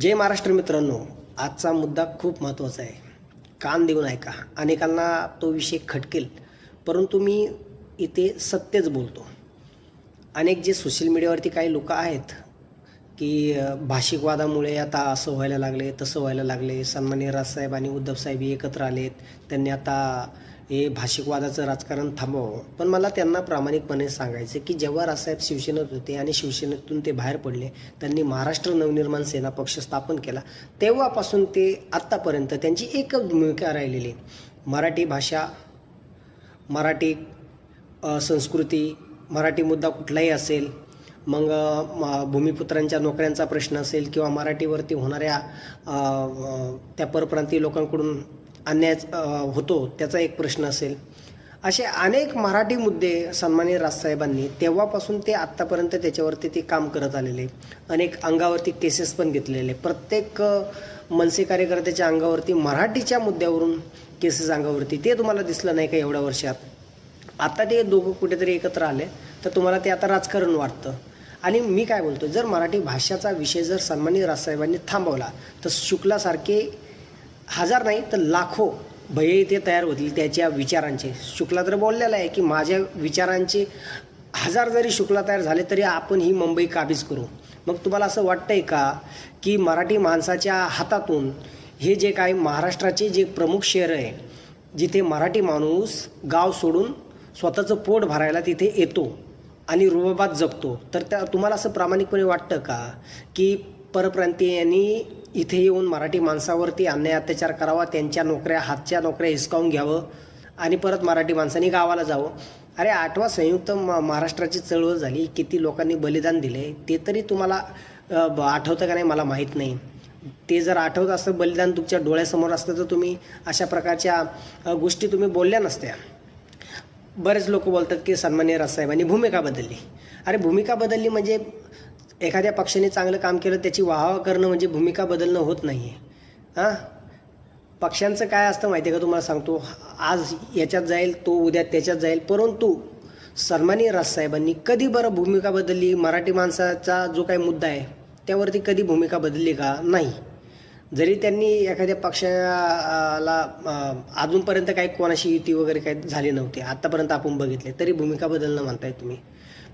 जय महाराष्ट्र मित्रांनो आजचा मुद्दा खूप महत्त्वाचा आहे. कान देऊन ऐका. अनेकांना तो विषय खटकेल परंतु मी इथे सत्यच बोलतो. अनेक जे सोशल मीडियावरती काही लोक आहेत की भाषिकवादामुळे भाषिक वादामुळे आता असं व्हायला लागले तसं व्हायला लागले सन्मान्य राजसाहेब आणि उद्धवसाहेब हे एकत्र आलेत. त्यांनी आता हे भाषिकवादाचं राजकारण थांबवावं पण मला त्यांना प्रामाणिकपणे सांगायचं की जेव्हा रासाहेब शिवसेनेत होते आणि शिवसेनेतून ते बाहेर पडले त्यांनी महाराष्ट्र नवनिर्माण सेना पक्ष स्थापन केला तेव्हापासून ते आत्तापर्यंत त्यांची एकच भूमिका राहिलेली आहे. मराठी भाषा मराठी संस्कृती मराठी मुद्दा कुठलाही असेल मग म- भूमिपुत्रांच्या नोकऱ्यांचा प्रश्न असेल किंवा मराठीवरती होणाऱ्या त्या परप्रांतीय लोकांकडून अन्याय होतो त्याचा एक प्रश्न असेल. असे अनेक मराठी मुद्दे सन्माननीय राजसाहेबांनी तेव्हापासून ते आत्तापर्यंत त्याच्यावरती ते काम करत आलेले अनेक अंगावरती केसेस पण घेतलेले प्रत्येक मनसे कार्यकर्त्याच्या अंगावरती मराठीच्या मुद्द्यावरून केसेस अंगावरती ते तुम्हाला दिसलं नाही का एवढ्या वर्षात? आता ते दोघं कुठेतरी एकत्र आले तर तुम्हाला ते आता राजकारण वाटतं. आणि मी काय बोलतो जर मराठी भाषाचा विषय जर सन्माननीय राजसाहेबांनी थांबवला तर शुक्लासारखे हजार नाही तर लाखो भये इथे तयार होतील त्याच्या विचारांचे. शुक्ला तर बोललेला आहे की माझ्या विचारांचे हजार जरी शुक्ला तयार झाले तरी आपण ही मुंबई काबीज करू. मग तुम्हाला असं वाटतंय का की मराठी माणसाच्या हातातून हे जे काही महाराष्ट्राचे जे प्रमुख शहर आहे जिथे मराठी माणूस गाव सोडून स्वतःचं पोट भरायला तिथे येतो आणि रुबाबात जगतो तर त्या तुम्हाला असं प्रामाणिकपणे वाटतं का की परप्रांतीयांनी इथे येऊन मराठी माणसावरती अन्याय अत्याचार करावा त्यांच्या नोकऱ्या हातच्या नोकऱ्या हिसकावून घ्यावं आणि परत मराठी माणसांनी गावाला जावं. अरे आठवा संयुक्त म- महाराष्ट्राची चळवळ झाली किती लोकांनी बलिदान दिले ते तरी तुम्हाला ब- आठवतं का नाही मला माहीत नाही. ते जर आठवत असतं बलिदान तुमच्या डोळ्यासमोर असतं तर तुम्ही अशा प्रकारच्या गोष्टी तुम्ही बोलल्या नसत्या. बरेच लोक बोलतात की सन्मान्य राजसाहेबांनी भूमिका बदलली. अरे भूमिका बदलली म्हणजे एखाद्या पक्षाने चांगलं काम केलं त्याची वाहवा करणं म्हणजे भूमिका बदलणं होत नाही आहे हां? पक्षांचं काय असतं माहिती आहे का तुम्हाला सांगतो? आज याच्यात जाईल तो उद्या त्याच्यात जाईल. परंतु सन्माननीय राजसाहेबांनी कधी बरं भूमिका बदलली? मराठी माणसाचा जो काही मुद्दा आहे त्यावरती कधी भूमिका बदलली का? नाही. जरी त्यांनी एखाद्या पक्षाला अजूनपर्यंत काही कोणाशी युती वगैरे काही झाली नव्हती आत्तापर्यंत आपण बघितले तरी भूमिका बदलणं म्हणताय तुम्ही.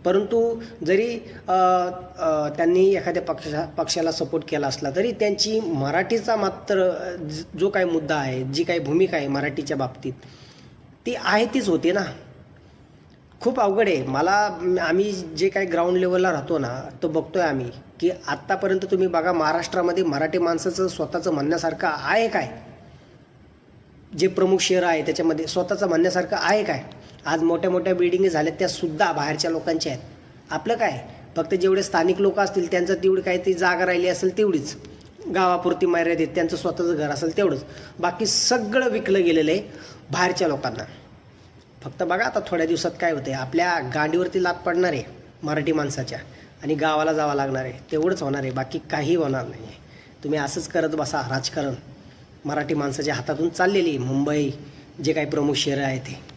परंतु जरी त्यांनी एखाद्या पक्षा पक्षाला सपोर्ट केला असला तरी त्यांची मराठीचा मात्र जो काही मुद्दा आहे जी काही भूमिका आहे मराठीच्या बाबतीत ती आहे तीच होती ना. खूप अवघड आहे. मला आम्ही जे काही ग्राउंड लेवलला राहतो ना तो बघतोय आम्ही की आत्तापर्यंत तुम्ही बघा महाराष्ट्रामध्ये मराठी माणसाचं स्वतःचं म्हणण्यासारखं आहे काय? जे प्रमुख शहर आहे त्याच्यामध्ये स्वतःचं म्हणण्यासारखं आहे काय? आज मोठ्या मोठ्या बिल्डिंग झाल्या त्या सुद्धा बाहेरच्या लोकांच्या आहेत. आपलं काय? फक्त जेवढे स्थानिक लोक असतील त्यांचं तेवढी काही ती जागा राहिली असेल तेवढीच. गावापुरती मर्यादित त्यांचं स्वतःचं घर असेल तेवढंच. बाकी सगळं विकलं गेलेलं आहे बाहेरच्या लोकांना. फक्त बघा आता थोड्या दिवसात काय होते आपल्या गांडीवरती लात पडणार आहे मराठी माणसाच्या. आणि गावाला जावं लागणार आहे. तेवढंच होणार आहे. बाकी काही होणार नाही आहे तुम्ही असंच करत बसा. राजकारण मराठी माणसाच्या हातातून चाललेली मुंबई जे काही प्रमुख शहरं आहेत ते.